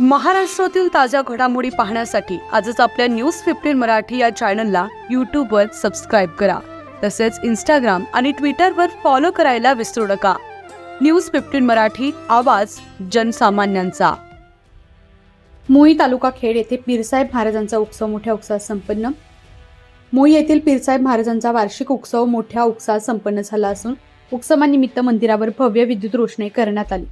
महाराष्ट्रातील ताज्या घडामोडी पाहण्यासाठी आजच आपल्या न्यूज फिफ्टीन मराठी या चॅनलला यूट्यूबवर सबस्क्राईब करा. तसेच इंस्टाग्राम आणि ट्विटरवर फॉलो करायला विसरू नका. न्यूज फिफ्टीन मराठी आवाज जनसामान्यांचा. मोई तालुका खेड येथे पीरसाहेब महाराजांचा उत्सव मोठ्या उत्साहात संपन्न. मोई येथील पीरसाहेब महाराजांचा वार्षिक उत्सव मोठ्या उत्साहात संपन्न झाला असून उत्सवानिमित्त मंदिरावर भव्य विद्युत रोषणाई करण्यात आली.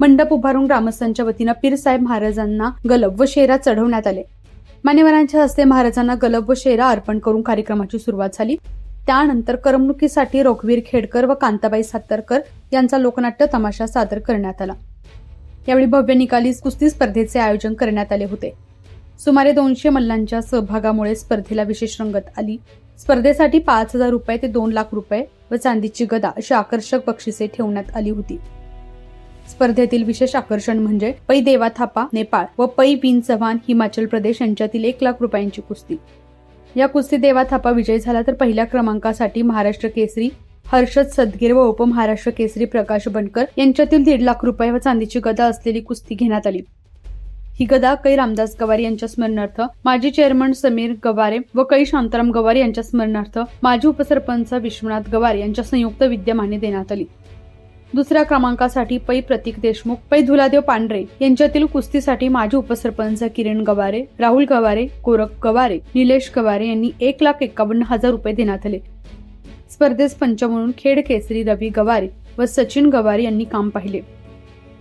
मंडप उभारून ग्रामस्थांच्या वतीनं पीरसाहेब महाराजांना गलब व शेरा चढवण्यात आले. मान्यवरांच्या हस्ते महाराजांना गलब व शेरा अर्पण करून कार्यक्रमाची सुरुवात झाली. त्यानंतर करमणुकीसाठी रोखवीर खेडकर व कांताबाई सातारकर यांचा लोकनाट्य तमाशा सादर करण्यात आला. यावेळी भव्य निकाली कुस्ती स्पर्धेचे आयोजन करण्यात आले होते. सुमारे दोनशे मल्लांच्या सहभागामुळे स्पर्धेला विशेष रंगत आली. स्पर्धेसाठी पाच हजार रुपये ते दोन लाख रुपये व चांदीची गदा अशी आकर्षक बक्षिसे ठेवण्यात आली होती. स्पर्धेतील विशेष आकर्षण म्हणजे पै देवा थापा नेपाळ व पै बिन चव्हाण हिमाचल प्रदेश यांच्यातील एक लाख रुपयांची कुस्ती. या कुस्ती देवा थापा विजयी झाला तर पहिल्या क्रमांकासाठी महाराष्ट्र केसरी हर्षद सदगीर व उपमहाराष्ट्र केसरी प्रकाश बनकर यांच्यातील दीड लाख रुपये व चांदीची गदा असलेली कुस्ती घेण्यात आली. ही गदा कै रामदास गवारी यांच्या स्मरणार्थ माजी चेअरमन समीर गवारे व कै शांताराम गवार यांच्या स्मरणार्थ माजी उपसरपंच विश्वनाथ गवार यांच्या संयुक्त विद्यमाने देण्यात आली. दुसऱ्या क्रमांकासाठी पै प्रतीक देशमुख पै धुलादेव पांढरे यांच्यातील कुस्तीसाठी माजी उपसरपंच किरण गवारे राहुल गवारे गोरख गवारे निलेश गवारे यांनी एक लाख एकावन्न हजार रुपये देण्यात आले. स्पर्धेस पंच म्हणून खेड केसरी रवी गवारे व सचिन गवारे यांनी काम पाहिले.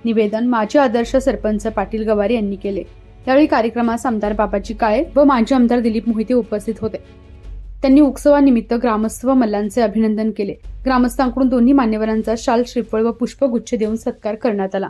निवेदन माजी आदर्श सरपंच पाटील गवारे यांनी केले. त्यावेळी कार्यक्रमास आमदार बाबाजी काळे व माजी आमदार दिलीप मोहिते उपस्थित होते. त्यांनी उत्सवानिमित्त ग्रामस्थ व मल्लांचे अभिनंदन केले. ग्रामस्थांकडून दोन्ही मान्यवरांचा शाल श्रीफळ व पुष्पगुच्छ देऊन सत्कार करण्यात आला.